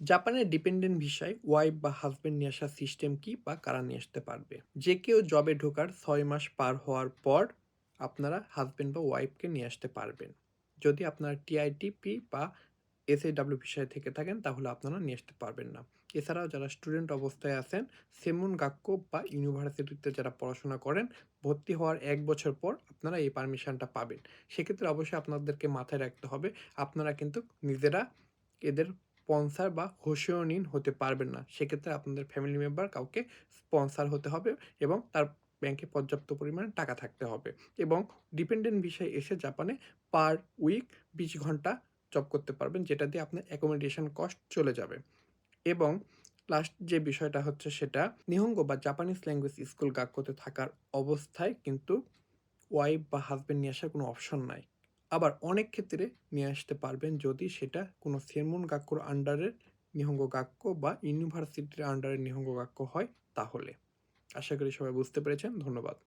জাপানের ডিপেন্ডেন্ট ভিসায় ওয়াইফ বা হাজবেন্ড নিয়ে আসার সিস্টেম কি বা কারা নিয়ে আসতে পারবে? যে কেউ জবে ঢোকার ছয় মাস পার হওয়ার পর আপনারা হাজবেন্ড বা ওয়াইফকে নিয়ে আসতে পারবেন। যদি আপনারা টিআইটিপি বা এসএডাব্লিউ ভিসায় থেকে থাকেন, তাহলে আপনারা নিয়ে আসতে পারবেন না। এছাড়াও যারা স্টুডেন্ট অবস্থায় আছেন সেমন গাক্য বা ইউনিভার্সিটিতে যারা পড়াশোনা করেন, ভর্তি হওয়ার এক বছর পর আপনারা এই পারমিশনটা পাবেন। সেক্ষেত্রে অবশ্যই আপনাদেরকে মাথায় রাখতে হবে, আপনারা কিন্তু নিজেরা এদের স্পন্সার বা হোসিওনিন হতে পারবেন না। সেক্ষেত্রে আপনাদের ফ্যামিলি মেম্বার কাউকে স্পন্সার হতে হবে এবং তার ব্যাংকে পর্যাপ্ত পরিমাণে টাকা থাকতে হবে এবং ডিপেন্ডেন্ট বিষয়ে এসে জাপানে পার উইক বিশ ঘণ্টা জব করতে পারবেন, যেটা দিয়ে আপনার অ্যাকোমোডেশন কস্ট চলে যাবে। এবং লাস্ট যে বিষয়টা হচ্ছে সেটা নিহঙ্গ বা জাপানিজ ল্যাঙ্গুয়েজ স্কুল গাক্যতে থাকার অবস্থায় কিন্তু ওয়াইফ বা হাজব্যান্ড নিয়ে আসার কোনো অপশন নাই। আবার অনেক ক্ষেত্রে নিয়ে আসতে পারবেন যদি সেটা কোনো সেমন গাক্যর আন্ডারের নিহঙ্গ গাক্য বা ইউনিভার্সিটির আন্ডারের নিহঙ্গ গাক্য হয় তাহলে। আশা করি সবাই বুঝতে পেরেছেন। ধন্যবাদ।